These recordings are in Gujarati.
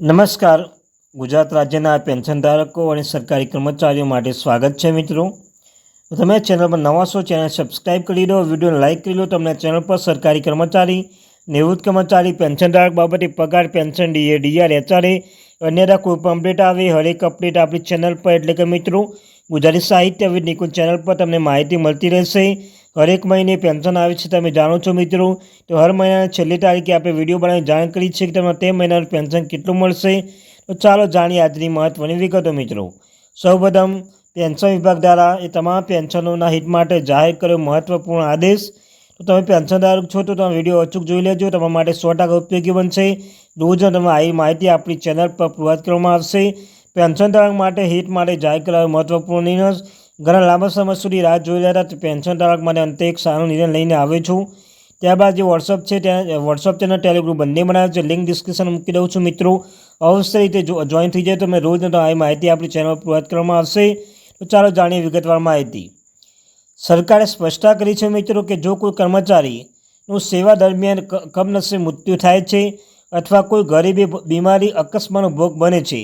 નમસ્કાર. ગુજરાત રાજ્યના પેન્શનધારકો અને સરકારી કર્મચારીઓ માટે સ્વાગત છે મિત્રો. તમે ચેનલ પર નવા છો, ચેનલ સબસ્ક્રાઇબ કરી દો, વિડીયોને લાઇક કરી લો તમને ચેનલ પર સરકારી કર્મચારી, નિવૃત્ત કર્મચારી પેન્શનધારક બાબતે પગાર, પેન્શન ડીએ, ડીઆર, એચઆરએ અન્યના કોઈપણ અપડેટ આવે, હરેક અપડેટ આપણી ચેનલ પર. એટલે કે મિત્રો, ગુજરાતી સાહિત્ય વિદ ચેનલ પર તમને માહિતી મળતી રહેશે. હરેક મહિને પેન્શન આવે છે, તમે જાણો છો મિત્રો. તો હર મહિનાની છેલ્લી તારીખે આપણે વીડિયો બનાવી જાણ કરી છે કે તમને તે મહિનાનું પેન્શન કેટલું મળશે. તો ચાલો જાણીએ આજની મહત્ત્વની વિગતો મિત્રો. સૌપ્રથમ, પેન્શન વિભાગ દ્વારા એ તમામ પેન્શનોના હિત માટે જાહેર કર્યો મહત્ત્વપૂર્ણ આદેશ. તો તમે પેન્શનધારક છો, તો તમે વીડિયો અચૂક જોઈ લેજો. તમારા માટે સો ટકા ઉપયોગી બનશે. રોજ તમે આવી માહિતી આપણી ચેનલ પર પૂરત કરવામાં આવશે. પેન્શનધારક માટે હિત માટે જાહેર કરાયો મહત્ત્વપૂર્ણ નિર્ણય. ઘણા લાંબા સમય સુધી રાહ જોઈ રહ્યા હતા. પેન્શનધારક માટે અંતે એક સારો નિર્ણય લઈને આવ્યો છું. ત્યારબાદ જે વોટ્સઅપ છે ત્યાં વોટ્સઅપ ચેનલ ટેલિગ્રુપ બંને બનાવ્યો છે. લિંક ડિસ્ક્રિપ્શન મૂકી દઉં છું મિત્રો. અવશ્ય રીતે જોઈન થઈ જાય તો મેં રોજ આવી માહિતી આપણી ચેનલ પર પૂરત કરવામાં આવશે. તો ચાલો જાણીએ વિગતવાર માહિતી. સરકારે સ્પષ્ટતા કરી છે મિત્રો કે જો કોઈ કર્મચારીનું સેવા દરમિયાન કમનસીબે મૃત્યુ થાય છે અથવા કોઈ ગરીબી, બીમારી, અકસ્માતનો ભોગ બને છે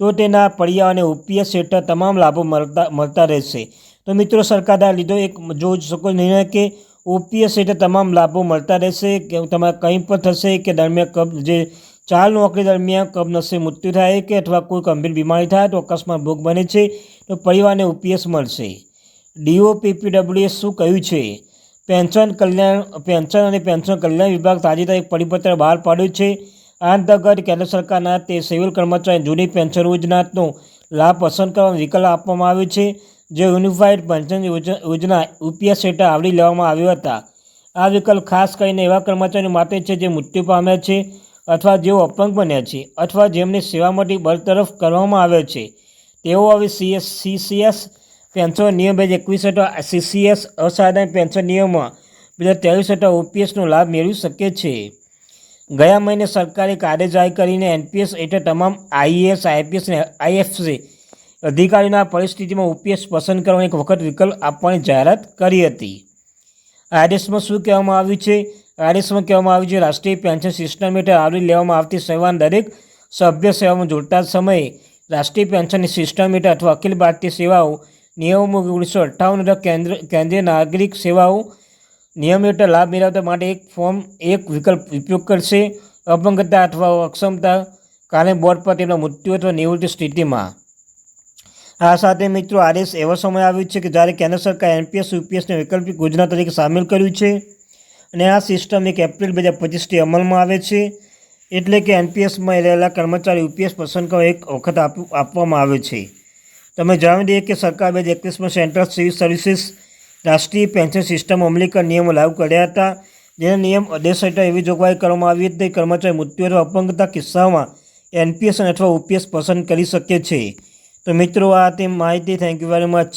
તો તેના પરિવારને ઓપીએસ હેઠળ તમામ લાભો મળતા મળતા રહેશે. તો મિત્રો, સરકાર દ્વારા લીધો એક જોઈ શકો નિર્ણય કે ઓપીએસ હેઠળ તમામ લાભો મળતા રહેશે, કે તમારે કંઈ પણ થશે કે દરમિયાન કબ, જે ચાલ નોકરી દરમિયાન કમનસીબે મૃત્યુ થાય કે અથવા કોઈ ગંભીર બીમારી થાય તો અકસ્માત ભોગ બને છે, તો પરિવારને ઓપીએસ મળશે. ડીઓપીપીડબ્લ્યુએ શું કહ્યું છે? પેન્શન કલ્યાણ, પેન્શન અને પેન્શન કલ્યાણ વિભાગ તાજેતર એક પરિપત્ર બહાર પાડ્યું છે. આ અંતર્ગત કેન્દ્ર સરકારના તે સિવિલ કર્મચારી જૂની પેન્શન યોજનાનો લાભ પસંદ કરવાનો વિકલ્પ આપવામાં આવ્યો છે, જે યુનિફાઈડ પેન્શન યોજ- યોજના યુપીએસ હેઠળ આવરી લેવામાં આવ્યો હતા. આ વિકલ્પ ખાસ કરીને એવા કર્મચારીઓ માટે છે જે મૃત્યુ પામ્યા છે અથવા જેઓ અપંગ બન્યા છે અથવા જેમની સેવામાંથી બરતરફ કરવામાં આવે છે. તેઓ હવે સીએસ, સીસીએસ પેન્શન નિયમ બે હજાર એકવીસ હેઠળ સીસીએસ અસાધારણ પેન્શન નિયમમાં બે હજાર ત્રેવીસ હેઠળ ઓપીએસનો લાભ મેળવી શકે છે. ગયા મહિને સરકારે જાહેર કરીને એનપીએસ એટલે તમામ આઈએએસ, આઈપીએસ અને આઈએફસી અધિકારીઓના પરિસ્થિતિમાં ઓપીએસ પસંદ કરવાનો એક વખત વિકલ્પ આપવાની જાહેરાત કરી હતી. આદેશમાં શું કહેવામાં આવ્યું છે? આદેશમાં કહેવામાં આવ્યું છે, રાષ્ટ્રીય પેન્શન સિસ્ટમ હેઠળ આવરી લેવામાં આવતી સેવાના દરેક સભ્ય સેવામાં જોડતા સમયે રાષ્ટ્રીય પેન્શનની સિસ્ટમ હેઠળ અથવા અખિલ ભારતીય સેવાઓ નિયમો ઓગણીસો અઠ્ઠાવન કેન્દ્ર, કેન્દ્રીય નાગરિક સેવાઓ નિયમ હેઠળ લાભ મેળવતા માટે એક ફોર્મ, એક વિકલ્પ ઉપયોગ કરશે. અપંગતા અથવા અક્ષમતા કારણે બોર્ડ પર તેમના મૃત્યુ અથવા નિવૃત્તિ સ્થિતિમાં. આ સાથે મિત્રો આદેશ એવો સમય આવ્યો છે કે જ્યારે કેન્દ્ર સરકાર એનપીએસ યુપીએસને વૈકલ્પિક યોજના તરીકે સામેલ કર્યું છે અને આ સિસ્ટમ એક એપ્રિલ બે હજાર પચીસથી અમલમાં આવે છે. એટલે કે એનપીએસમાં રહેલા કર્મચારી યુપીએસ પસંદ કરવા એક વખત આપ, આપવામાં આવે છે. તમે જણાવી દઈએ કે સરકાર બે હજાર એકવીસમાં સેન્ટ્રલ સિવિલ સર્વિસીસ રાષ્ટ્રીય પેન્શન સિસ્ટમ અમલીકરણ નિયમો લાગુ કર્યા હતા. જેના નિયમ આદેશ હેઠળ એવી જોગવાઈ કરવામાં આવી હતી કર્મચારી મૃત્યુ અથવા અપંગતા કિસ્સામાં એનપીએસ અથવા ઓપીએસ પસંદ કરી શકે છે. તો મિત્રો, આ તે માહિતી. Thank you very much